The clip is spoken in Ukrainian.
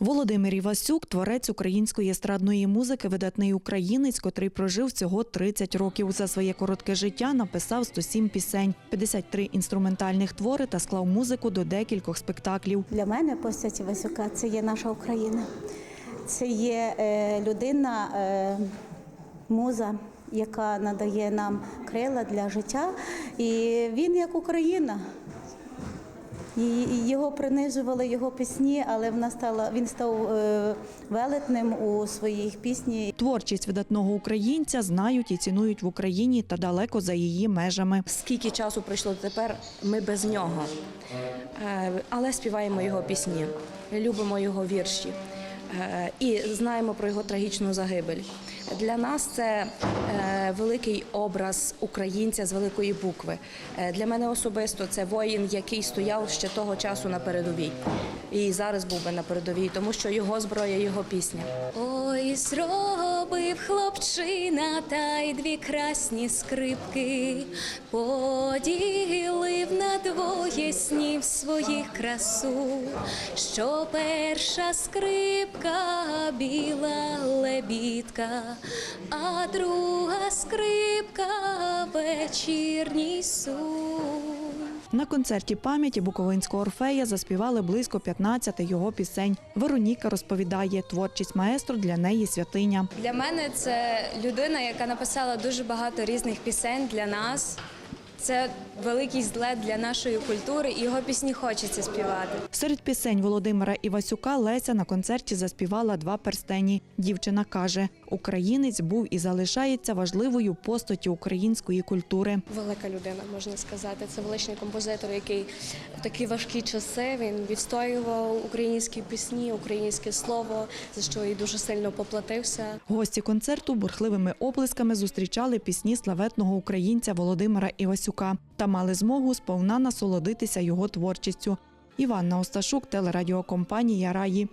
Володимир Івасюк, творець української естрадної музики, видатний українець, котрий прожив всього 30 років. За своє коротке життя написав 107 пісень, 53 інструментальних твори та склав музику до декількох спектаклів. Для мене постать Івасюка це є наша Україна. Це є е, людина, е, муза, яка надає нам крила для життя. І він як Україна. Його принижували його пісні, але вона стала, він став е, велетним у своїх пісні. Творчість видатного українця знають і цінують в Україні та далеко за її межами. Скільки часу пройшло тепер, ми без нього. Е, Але співаємо його пісні, любимо його вірші е, і знаємо про його трагічну загибель. Для нас це е, великий образ українця з великої букви. Е, Для мене особисто це воїн, який стояв ще того часу на передовій. І зараз був би на передовій, тому що його зброя, його пісня. Ой, зробив хлопчина та й дві красні скрипки, поділив на двоє снів своїх красу, що перша скрипка біла лебідка, а друга скрипка вечірній сон. На концерті пам'яті Буковинського орфея заспівали близько 15 його пісень. Вероніка розповідає, творчість маестро для неї святиня. Для мене це людина, яка написала дуже багато різних пісень для нас. Це великий злет для нашої культури, і його пісні хочеться співати. Серед пісень Володимира Івасюка Леся на концерті заспівала два перстені. Дівчина каже, українець був і залишається важливою постаттю української культури. велика людина, можна сказати. Це величний композитор, який в такі важкі часи він відстоював українські пісні, українське слово, за що і дуже сильно поплатився. Гості концерту бурхливими оплесками зустрічали пісні славетного українця Володимира Івасюка та мали змогу сповна насолодитися його творчістю. Іванна Осташук, телерадіокомпанія Раї.